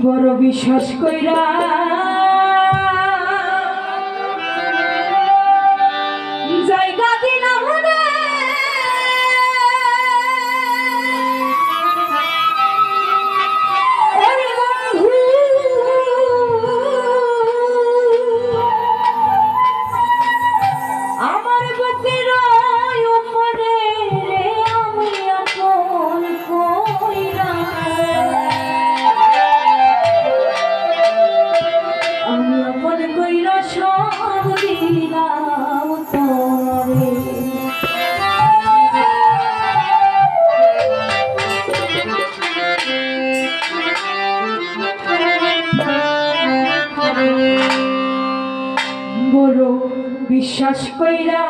বড় বিশ্বাস কইরা আপন কইরা সব দিলাম তোমারে বড় বিশ্বাস কইরা